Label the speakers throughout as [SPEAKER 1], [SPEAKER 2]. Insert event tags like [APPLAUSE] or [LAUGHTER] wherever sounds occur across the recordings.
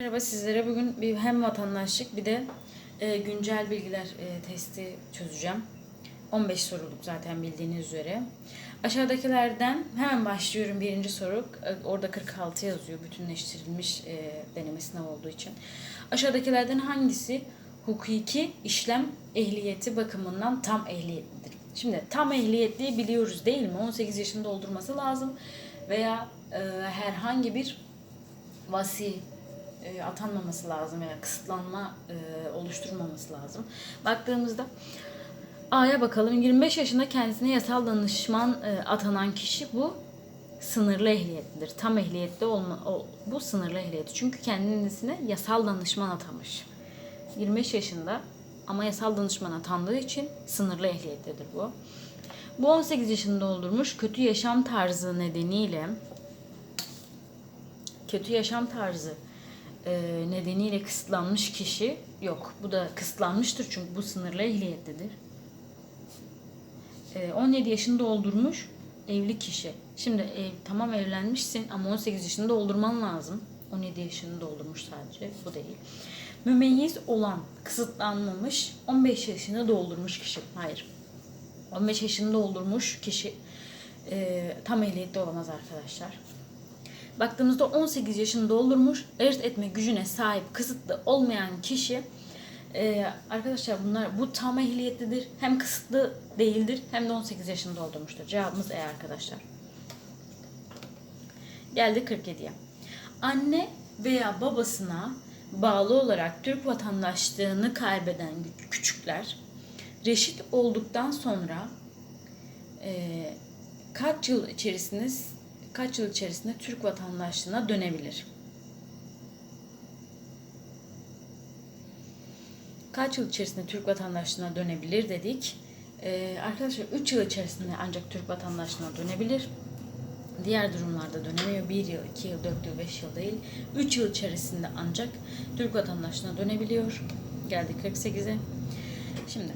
[SPEAKER 1] Merhaba sizlere bugün bir hem vatandaşlık bir de e, güncel bilgiler e, testi çözeceğim. 15 soruluk zaten bildiğiniz üzere. Aşağıdakilerden hemen başlıyorum birinci soru. E, Orada 46 yazıyor bütünleştirilmiş deneme sınavı olduğu için. Aşağıdakilerden hangisi hukuki işlem ehliyeti bakımından tam ehliyetlidir? Şimdi tam ehliyetliyi biliyoruz değil mi? 18 yaşında doldurması lazım veya herhangi bir vasi e, atanmaması lazım veya kısıtlanma e, oluşturmaması lazım. Baktığımızda A'ya bakalım. 25 yaşında kendisine yasal danışman e, atanan kişi bu sınırlı ehliyetlidir. Tam ehliyetli olma o, bu sınırlı ehliyet. Çünkü kendisine yasal danışman atamış. 25 yaşında ama yasal danışman atandığı için sınırlı ehliyetlidir bu. Bu 18 yaşını doldurmuş kötü yaşam tarzı nedeniyle kötü yaşam tarzı nedeniyle kısıtlanmış kişi yok. Bu da kısıtlanmıştır çünkü bu sınırlı ehliyetlidir. E, 17 yaşını doldurmuş evli kişi. Şimdi ev, tamam evlenmişsin ama 18 yaşını doldurman lazım. 17 yaşını doldurmuş sadece. Bu değil. Mümeyyiz olan kısıtlanmamış 15 yaşını doldurmuş kişi. Hayır. 15 yaşını doldurmuş kişi e, tam ehliyetli olamaz arkadaşlar. Baktığımızda 18 yaşını doldurmuş, ayırt etme gücüne sahip kısıtlı olmayan kişi e, arkadaşlar bunlar bu tam ehliyetlidir. Hem kısıtlı değildir hem de 18 yaşını doldurmuştur. Cevabımız E arkadaşlar. Geldik 47'ye. Anne veya babasına bağlı olarak Türk vatandaşlığını kaybeden küçükler reşit olduktan sonra e, kaç yıl içerisinde kaç yıl içerisinde Türk vatandaşlığına dönebilir? Kaç yıl içerisinde Türk vatandaşlığına dönebilir dedik. Ee, arkadaşlar 3 yıl içerisinde ancak Türk vatandaşlığına dönebilir. Diğer durumlarda dönemiyor. 1 yıl, 2 yıl, 4 yıl, 5 yıl değil. 3 yıl içerisinde ancak Türk vatandaşlığına dönebiliyor. Geldik 48'e. Şimdi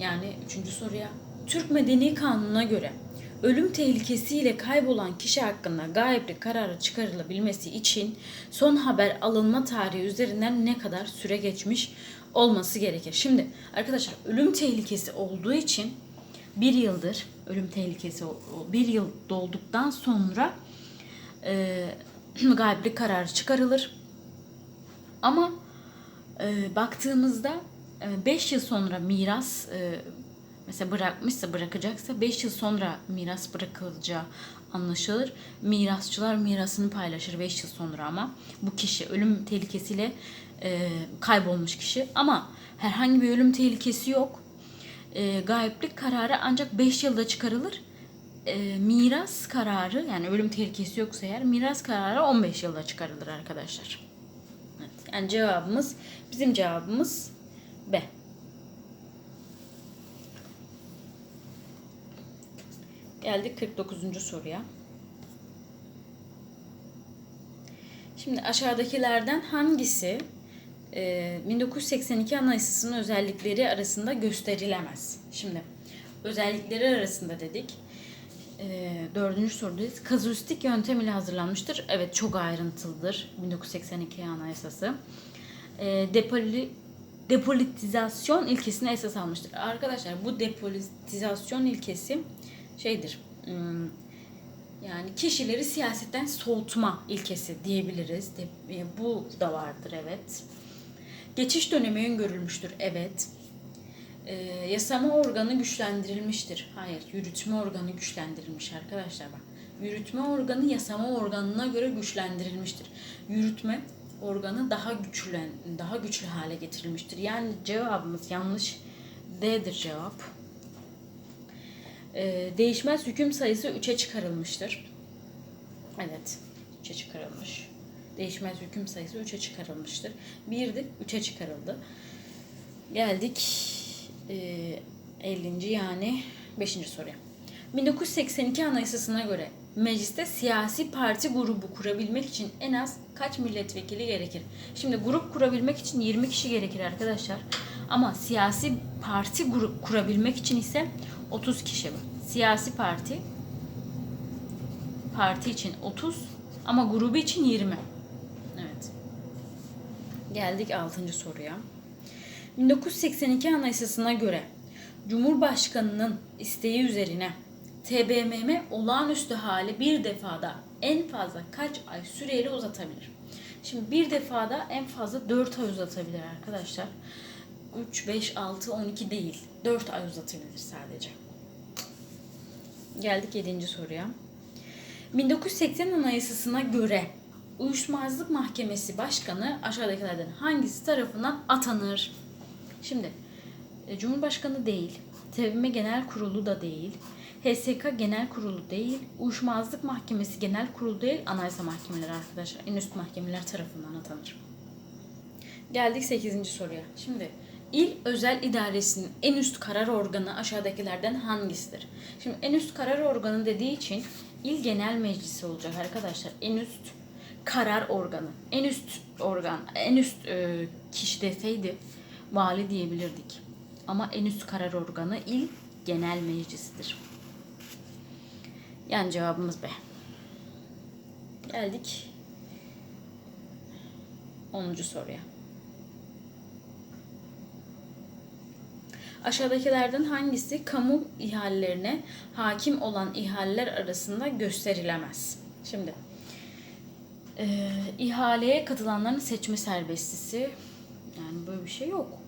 [SPEAKER 1] yani 3. soruya. Türk Medeni Kanunu'na göre ölüm tehlikesiyle kaybolan kişi hakkında gayiplik kararı çıkarılabilmesi için son haber alınma tarihi üzerinden ne kadar süre geçmiş olması gerekir. Şimdi arkadaşlar ölüm tehlikesi olduğu için bir yıldır ölüm tehlikesi bir yıl dolduktan sonra e, [CLEARS THROAT] gayiplik kararı çıkarılır. Ama e, baktığımızda 5 yıl sonra miras e, mesela bırakmışsa bırakacaksa 5 yıl sonra miras bırakılacağı anlaşılır. Mirasçılar mirasını paylaşır 5 yıl sonra ama bu kişi ölüm tehlikesiyle e, kaybolmuş kişi ama herhangi bir ölüm tehlikesi yok. E, gayiplik kararı ancak 5 yılda çıkarılır. E, miras kararı yani ölüm tehlikesi yoksa eğer miras kararı 15 yılda çıkarılır arkadaşlar. Evet, yani cevabımız bizim cevabımız B. Geldik 49. soruya. Şimdi aşağıdakilerden hangisi e, 1982 Anayasası'nın özellikleri arasında gösterilemez? Şimdi özellikleri arasında dedik. E, dördüncü sorudayız. Kazuistik yöntem ile hazırlanmıştır. Evet çok ayrıntılıdır 1982 Anayasası. E, depoli, depolitizasyon ilkesini esas almıştır. Arkadaşlar bu depolitizasyon ilkesi şeydir. Yani kişileri siyasetten soğutma ilkesi diyebiliriz. Bu da vardır evet. Geçiş dönemi öngörülmüştür evet. Ee, yasama organı güçlendirilmiştir. Hayır, yürütme organı güçlendirilmiş arkadaşlar bak. Yürütme organı yasama organına göre güçlendirilmiştir. Yürütme organı daha güçlen daha güçlü hale getirilmiştir. Yani cevabımız yanlış. D'dir cevap. Ee, değişmez hüküm sayısı 3'e çıkarılmıştır. Evet, 3'e çıkarılmış. Değişmez hüküm sayısı 3'e çıkarılmıştır. 1'di, 3'e çıkarıldı. Geldik e, 50. yani 5. soruya. 1982 Anayasası'na göre mecliste siyasi parti grubu kurabilmek için en az kaç milletvekili gerekir? Şimdi grup kurabilmek için 20 kişi gerekir arkadaşlar. Ama siyasi parti kurabilmek için ise 30 kişi var. Siyasi parti parti için 30 ama grubu için 20. Evet. Geldik 6. soruya. 1982 Anayasası'na göre Cumhurbaşkanının isteği üzerine TBMM olağanüstü hali bir defada en fazla kaç ay süreyle uzatabilir? Şimdi bir defada en fazla 4 ay uzatabilir arkadaşlar. 3, 5, 6, 12 değil. 4 ay uzatabilir sadece. Geldik 7. soruya. 1980 Anayasası'na göre Uyuşmazlık Mahkemesi Başkanı aşağıdakilerden hangisi tarafından atanır? Şimdi e, Cumhurbaşkanı değil, TBMM Genel Kurulu da değil, HSK Genel Kurulu değil, Uyuşmazlık Mahkemesi Genel Kurulu değil, Anayasa Mahkemeleri arkadaşlar en üst mahkemeler tarafından atanır. Geldik 8. soruya. Şimdi il özel idaresinin en üst karar organı aşağıdakilerden hangisidir? Şimdi en üst karar organı dediği için il genel meclisi olacak arkadaşlar. En üst karar organı. En üst organ, en üst e, kişi deseydi vali diyebilirdik. Ama en üst karar organı il genel meclisidir. Yani cevabımız B. Geldik 10. soruya. Aşağıdakilerden hangisi kamu ihalelerine hakim olan ihaleler arasında gösterilemez? Şimdi e, ihaleye katılanların seçme serbestisi yani böyle bir şey yok.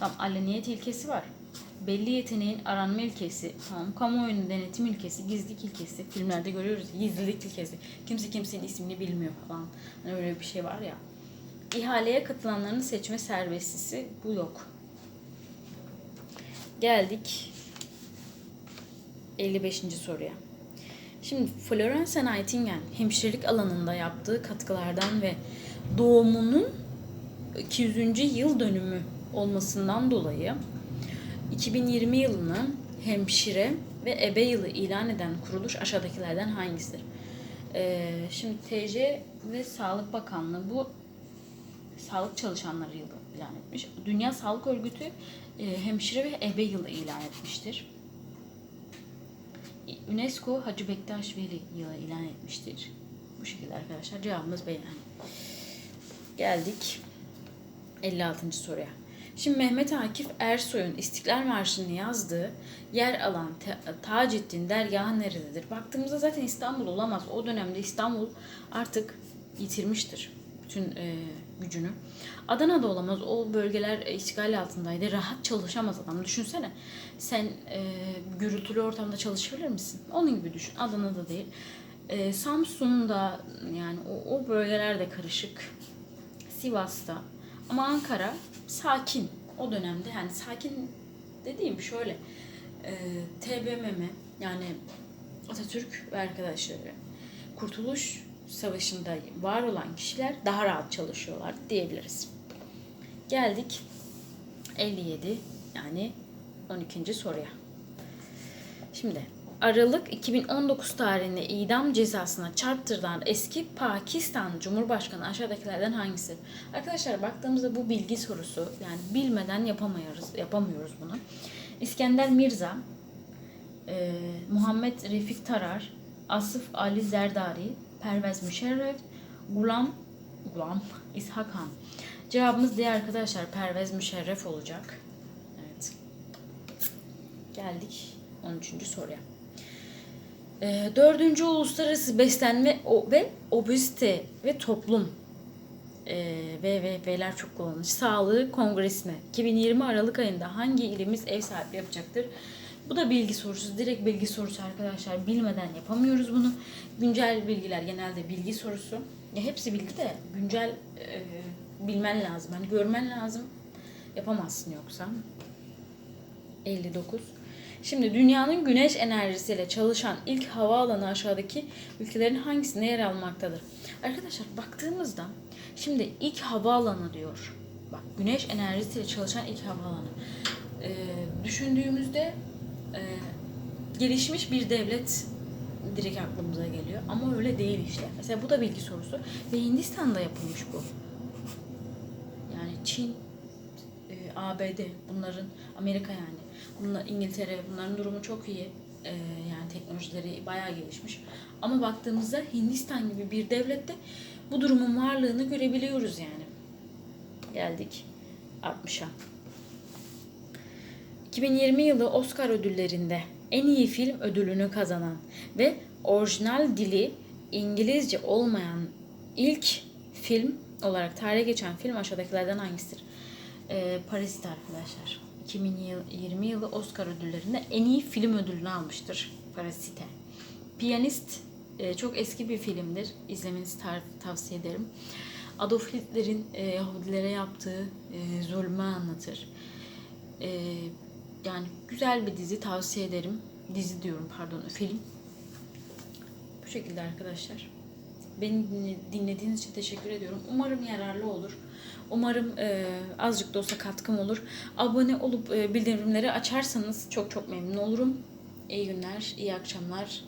[SPEAKER 1] Tam aleniyet ilkesi var. Belli yeteneğin aranma ilkesi, tamam kamuoyunun denetim ilkesi, gizlilik ilkesi. Filmlerde görüyoruz gizlilik ilkesi. Kimse kimsenin ismini bilmiyor falan. Hani öyle bir şey var ya. İhaleye katılanların seçme serbestisi bu yok. Geldik 55. soruya. Şimdi Florence Nightingale hemşirelik alanında yaptığı katkılardan ve doğumunun 200. yıl dönümü olmasından dolayı 2020 yılını hemşire ve ebe yılı ilan eden kuruluş aşağıdakilerden hangisidir? Ee, şimdi TC ve Sağlık Bakanlığı bu sağlık çalışanları yılı ilan etmiş. Dünya Sağlık Örgütü hemşire ve ebe yılı ilan etmiştir. UNESCO Hacı Bektaş Veli yılı ilan etmiştir. Bu şekilde arkadaşlar cevabımız B yani. Geldik 56. soruya. Şimdi Mehmet Akif Ersoy'un İstiklal Marşı'nı yazdığı yer alan Taceddin dergahı nerededir? Baktığımızda zaten İstanbul olamaz. O dönemde İstanbul artık yitirmiştir bütün e, gücünü. Adana'da olamaz. O bölgeler işgal altındaydı. Rahat çalışamaz adam. Düşünsene. Sen e, gürültülü ortamda çalışabilir misin? Onun gibi düşün. Adana'da değil. E, Samsun'da yani o, o bölgeler de karışık. Sivas'ta. Ama Ankara sakin. O dönemde yani sakin dediğim şöyle. E, TBMM yani Atatürk ve arkadaşları Kurtuluş Savaşı'nda var olan kişiler daha rahat çalışıyorlar diyebiliriz. Geldik 57 yani 12. soruya. Şimdi Aralık 2019 tarihinde idam cezasına çarptırılan eski Pakistan Cumhurbaşkanı aşağıdakilerden hangisi? Arkadaşlar baktığımızda bu bilgi sorusu yani bilmeden yapamıyoruz yapamıyoruz bunu. İskender Mirza, e, Muhammed Refik Tarar, Asif Ali Zerdari, Pervez Müşerref, Gulam Gulam İshak Han. Cevabımız D arkadaşlar. Pervez Müşerref olacak. Evet. Geldik 13. soruya. Ee, dördüncü Uluslararası Beslenme o- ve Obezite ve Toplum ee, ve ve V'ler çok kullanılmış. Sağlığı Kongresi'ne 2020 Aralık ayında hangi ilimiz ev sahipliği yapacaktır? Bu da bilgi sorusu. Direkt bilgi sorusu arkadaşlar. Bilmeden yapamıyoruz bunu. Güncel bilgiler genelde bilgi sorusu. Ya hepsi bilgi de güncel e, bilmen lazım. Hani görmen lazım. Yapamazsın yoksa. 59. Şimdi dünyanın güneş enerjisiyle çalışan ilk havaalanı aşağıdaki ülkelerin hangisinde yer almaktadır? Arkadaşlar baktığımızda şimdi ilk havaalanı diyor. Bak güneş enerjisiyle çalışan ilk havaalanı. Ee, düşündüğümüzde e, gelişmiş bir devlet direkt aklımıza geliyor. Ama öyle değil işte. Mesela bu da bilgi sorusu. Ve Hindistan'da yapılmış bu. Yani Çin, e, ABD, bunların Amerika yani. Bunlar İngiltere, bunların durumu çok iyi. E, yani teknolojileri bayağı gelişmiş. Ama baktığımızda Hindistan gibi bir devlette bu durumun varlığını görebiliyoruz yani. geldik 60'a. 2020 yılı Oscar ödüllerinde en iyi film ödülünü kazanan ve orijinal dili İngilizce olmayan ilk film olarak tarihe geçen film aşağıdakilerden hangisidir? Ee, Parazit arkadaşlar. 2020 yılı Oscar ödüllerinde en iyi film ödülünü almıştır Parazite. Piyanist e, çok eski bir filmdir. İzlemenizi tar- tavsiye ederim. Adolf Hitler'in e, Yahudilere yaptığı e, zulmü anlatır. E, yani güzel bir dizi tavsiye ederim. Dizi diyorum pardon film. Bu şekilde arkadaşlar. Beni dinle- dinlediğiniz için teşekkür ediyorum. Umarım yararlı olur. Umarım e, azıcık da olsa katkım olur. Abone olup e, bildirimleri açarsanız çok çok memnun olurum. İyi günler, iyi akşamlar.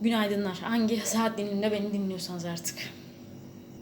[SPEAKER 1] Günaydınlar. Hangi saat diliminde beni dinliyorsanız artık.